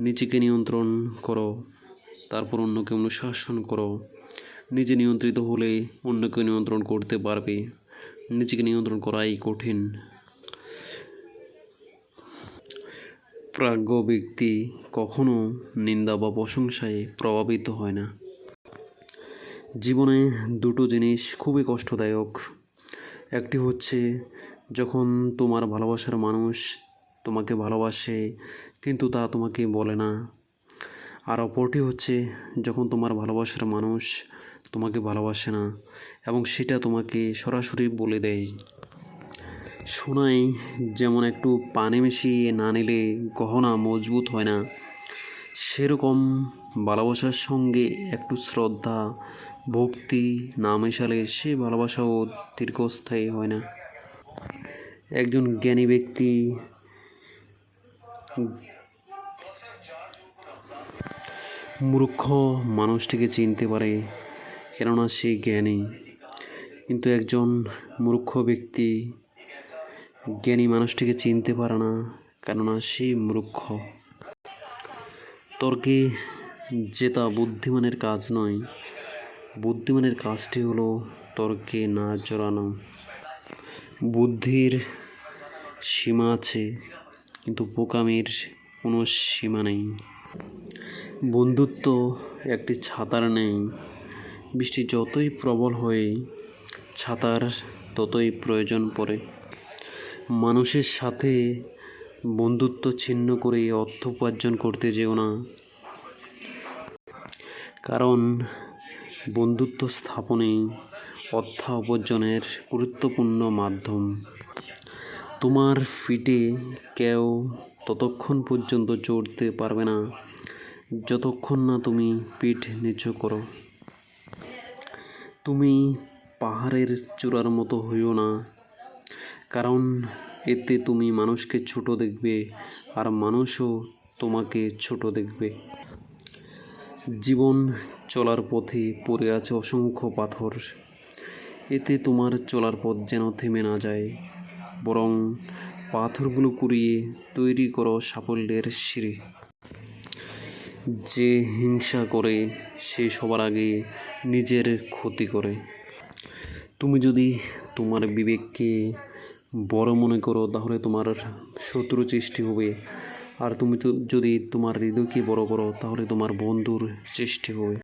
নিজেকে নিয়ন্ত্রণ করো, তারপর অন্যকে অনুশাসন করো। নিজে নিয়ন্ত্রিত হলে অন্যকে নিয়ন্ত্রণ করতে পারবে। নিজেকে নিয়ন্ত্রণ করাই কঠিন। প্রাজ্ঞ ব্যক্তি কখনো নিন্দা বা প্রশংসায় প্রভাবিত হয় না। জীবনে দুটো জিনিস খুবই কষ্টদায়ক। একটি হচ্ছে, যখন তোমার ভালোবাসার মানুষ তোমাকে ভালোবাসে কিন্তু তা তোমাকে বলে না। আর অপরটি হচ্ছে, যখন তোমার ভালোবাসার মানুষ তোমাকে ভালোবাসে না, এবং সেটা তোমাকে সরাসরি বলে দেয়। শোনায় যেমন একটু পানি মিশিয়ে না নিলে গহনা মজবুত হয় না, সেরকম ভালোবাসার সঙ্গে একটু শ্রদ্ধা, ভক্তি না মেশালে সে ভালোবাসাও দীর্ঘস্থায়ী হয় না। একজন জ্ঞানী ব্যক্তি মূর্খ মানুষটিকে চিনতে পারে, কেননা সে জ্ঞানী। কিন্তু একজন মূর্খ ব্যক্তি জ্ঞানী মানুষটিকে চিনতে পারে না, কেননা সে মূর্খ। তর্কে জেতা বুদ্ধিমানের কাজ নয়। বুদ্ধিমানের কাজটি হলো তর্কে না জড়ানো। বুদ্ধির সীমা আছে। কিন্তু বোকামির কোনো সীমা নেই। বন্ধুত্ব একটি ছাতার নেই। বৃষ্টি যতই প্রবল হয়ে, ছাতার ততই প্রয়োজন পড়ে। মানুষের সাথে বন্ধুত্ব ছিন্ন করে অর্থ উপার্জন করতে যেও না। কারণ বন্ধুত্ব স্থাপনে অর্থ উপার্জনের গুরুত্বপূর্ণ মাধ্যম। তোমার ফিটে কেউ ততক্ষণ পর্যন্ত চড়তে পারবে না, যতক্ষণ না তুমি পিঠ নিচু করো। তুমি পাহাড়ের চূড়ার মতো হইও না, কারণ এতে তুমি মানুষকে ছোট দেখবে আর মানুষও তোমাকে ছোট দেখবে। জীবন চলার পথে পড়ে আছে অসংখ্য পাথর, এতে তোমার চলার পথ যেন থেমে না যায়। বরং পাথরগুলো কুড়িয়ে তৈরি করো সাফল্যের সিঁড়ি। যে হিংসা করে, সে সবার আগে নিজের ক্ষতি করে। তুমি যদি তোমার বিবেককে বড় মনে করো, তাহলে তোমার শত্রু সৃষ্টি হবে। আর তুমি যদি তোমার হৃদয়কে বড় করো, তাহলে তোমার বন্ধুর সৃষ্টি হবে।